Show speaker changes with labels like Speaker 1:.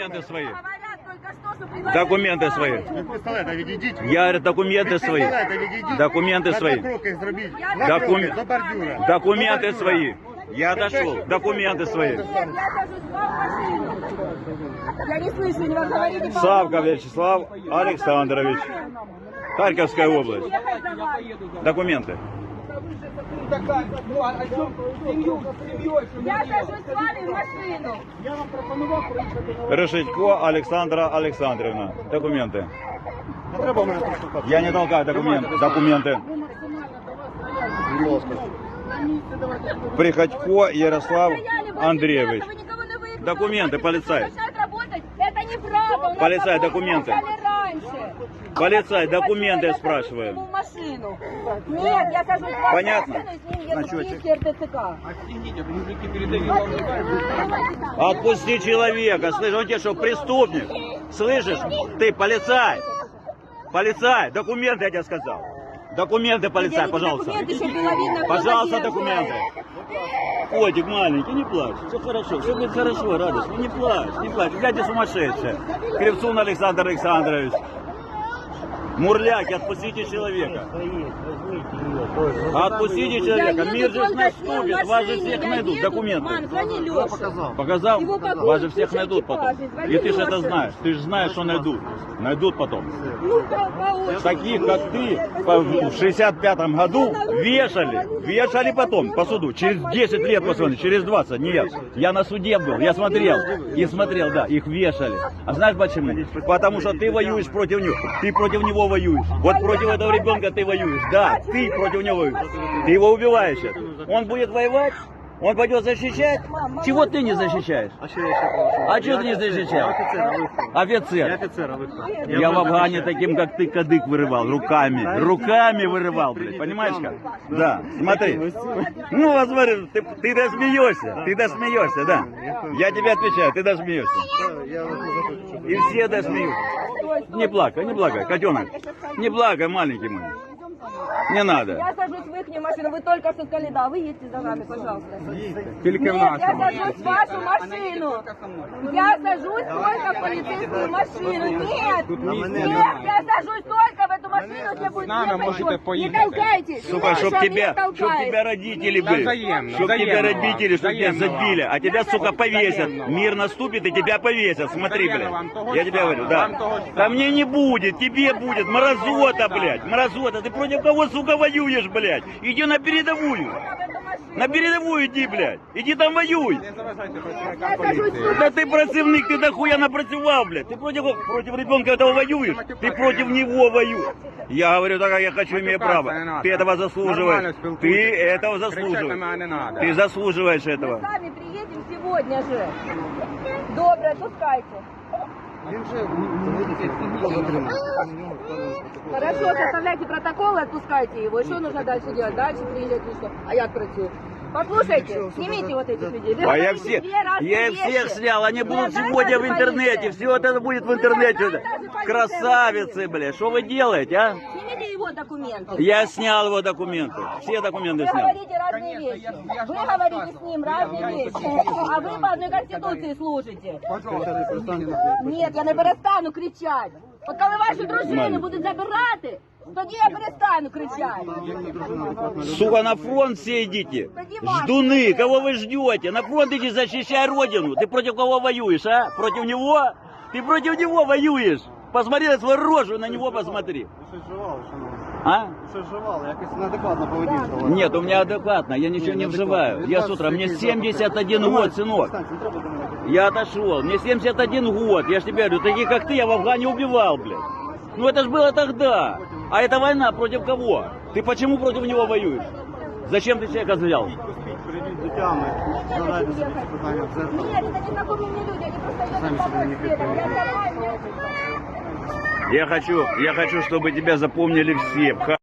Speaker 1: Документы свои.
Speaker 2: Говорят только что, что пригласили
Speaker 1: Документы свои.
Speaker 3: Ви пістолета відійдіть.
Speaker 1: Я говорю, документы свои.
Speaker 3: Пістолета відійдіть.
Speaker 1: Документы
Speaker 3: На
Speaker 1: свои.
Speaker 3: два кроки зробіть.
Speaker 2: Я-
Speaker 3: Два
Speaker 1: Докум-
Speaker 3: кроки до бордюра.
Speaker 1: Документы
Speaker 3: До
Speaker 1: свои. Я дошел. Документы свои.
Speaker 2: Нет, я сажусь в машину. Я не слышу, не вы говорите по
Speaker 1: Савка Вячеслав Александрович. Харьковская область.
Speaker 2: Ехать за вами.
Speaker 1: Документы.
Speaker 2: Я сажусь с вами в машину.
Speaker 1: Решетько Александра Александровна. Документы.
Speaker 3: Не треба мене тут штовхати.
Speaker 1: Я не толкаю документы. Документы.
Speaker 3: Будь ласка.
Speaker 1: Приходько Ярослав Андреевич. Документы, полицай.
Speaker 2: начинают работать. Это неправда. У нас
Speaker 1: Полицай, документы.
Speaker 2: Раньше.
Speaker 1: Полицай,
Speaker 2: Я
Speaker 1: документы
Speaker 2: сажусь
Speaker 1: спрашиваю.
Speaker 2: ему машину. Нет, я в вашу
Speaker 1: Понятно.
Speaker 2: машину, и с ним.
Speaker 1: Отпусти человека. Слышишь, он тебе что, преступник? Слышишь? Ты полицай. Полицай, документы я тебе сказал. Документы, полицай, пожалуйста.
Speaker 2: документы, чтобы было видно, кто
Speaker 1: Пожалуйста, документы. Котик маленький, не плачь. Все хорошо, все будет хорошо, радость. Ну не плачь, не плачь. Глядя сумасшедшая. Кривцун Александр Александрович. Мурляки, отпустите человека. Отпустите человека. Мир же наступит. Вас же всех найдут. Документы.
Speaker 2: Мам, звони Леше.
Speaker 1: Показал?
Speaker 2: Погонят,
Speaker 1: Вас же всех найдут потом. И ты же это знаешь. Ты же знаешь, что найдут. Найдут потом.
Speaker 2: Ну.
Speaker 1: Таких, как ты, в 65 году вешали. Вешали потом по суду. Через 10 лет посмотри, через 20. Нет. Я на суде был, я смотрел. И смотрел, да, их вешали. А знаешь почему? Потому что ты воюешь против него. Ты против него воюешь. Вот против этого ребенка ты воюешь. Да, ты против него воюешь. Ты его убиваешь. Он будет воевать? Он пойдет защищать? Чего ты не защищаешь?
Speaker 3: А що я ще прошу?
Speaker 1: А чого ти не?
Speaker 3: Офіцера виходу.
Speaker 1: Офицер.
Speaker 3: Я офіцера виходу.
Speaker 1: Я в Афгане таким, как ты, кадык вырывал, руками. Руками вырывал, блядь, понимаешь как? Да, смотри. Ну, вот смотри, ты, ты досмеешься, ты досмеешься, да. Я тебе отвечаю, ты досмеешься.
Speaker 3: Я не захочу, щоб
Speaker 1: И все досмеются. Не плакай, не плакай, котенок. Не плакай, маленький мой. Не надо.
Speaker 2: Я сажусь в их машину. Вы только что сказали, да, вы едьте за нами, пожалуйста.
Speaker 1: Только
Speaker 2: Нет, я сажусь в вашу машину. Я сажусь только в полицейскую машину. Нет, нет, я сажусь только в эту машину, где будет
Speaker 4: нами
Speaker 2: ехать
Speaker 4: можете
Speaker 2: вот. Не
Speaker 4: поехать.
Speaker 2: толкайтесь.
Speaker 1: Сука, чтоб
Speaker 2: Что
Speaker 1: тебя, чтоб тебя родители были,
Speaker 4: взаимно,
Speaker 1: чтоб тебя родители, чтоб тебя
Speaker 4: взаимно
Speaker 1: забили, а тебя, сука, повесят. Мир наступит и тебя повесят. Смотри, блядь. Я тебе говорю, да. Да мне не будет, тебе будет. Мразота, блядь, мразота. Ты против кого, сука, воюешь, блядь? Иди на передовую. На передовую иди, блядь. Иди там воюй.
Speaker 4: Не заважайте працівника
Speaker 2: Я сажусь
Speaker 4: поліції.
Speaker 1: Да ты противник, ты дохуя напрацевал, блядь. Ты против, против ребенка этого воюешь? Ты против него воюешь. Я говорю, так как я хочу, имею право.
Speaker 4: не надо.
Speaker 1: Ты этого заслуживаешь.
Speaker 4: Нормально
Speaker 1: Ты
Speaker 4: спілкуйтесь.
Speaker 1: этого
Speaker 4: Кричати на
Speaker 1: заслуживаешь.
Speaker 4: мене не надо.
Speaker 1: Ты заслуживаешь
Speaker 2: Мы
Speaker 1: этого.
Speaker 2: сами приедем сегодня же. Добре, отпускайте.
Speaker 3: Він вже.
Speaker 2: Хорошо, составляйте протокол и отпускайте его. И что нужно дальше делать? Дальше приезжать что? А я працую. Послушайте, снимите вот этих людей.
Speaker 1: А я все, я
Speaker 2: вещи.
Speaker 1: всех снял, они будут
Speaker 2: Вы
Speaker 1: сегодня в интернете, все вот это будет в
Speaker 2: Вы
Speaker 1: интернете. Красавицы, бля, что вы делаете, а?
Speaker 2: Его документы.
Speaker 1: Я снял его документы, все документы
Speaker 2: Вы
Speaker 1: снял.
Speaker 2: говорите разные вещи. Вы говорите с ним разные вещи. А вы по одной конституции служите. Нет, я не перестану кричати. От коли ваші дружини
Speaker 1: Нормально.
Speaker 2: будуть забирати, тоді я перестану кричати.
Speaker 1: Сука, на фронт все идите. Ждуны, кого вы ждете? На фронт иди защищай родину. Ты против кого воюешь, а? Против него? Ты против него воюешь. Посмотри на свою рожу, на него посмотри.
Speaker 3: Щось вживали, шановні.
Speaker 1: А?
Speaker 3: Щось вживали, якось неадекватно поведінка. у вас.
Speaker 1: Нет, у меня адекватно, я ничего не вживаю. Я с утра, мне 71 год, сынок.
Speaker 3: Встань, не треба до мене.
Speaker 1: Я отошел, мне 71 год. Я ж тебе говорю, таких как ты я в Афгане убивал, блядь. Ну это ж было тогда. А это война против кого? Ты почему против него воюешь? Зачем ты человека взял?
Speaker 3: Поспіть, перейдіть до тями, задайте собі ці питання в дзеркало.
Speaker 2: Нет, это незнакомые мне люди, они просто едут
Speaker 3: Сами
Speaker 2: по
Speaker 3: себя не
Speaker 2: следом. Я сама не
Speaker 1: я хочу, я хочу, чтобы тебя запомнили все.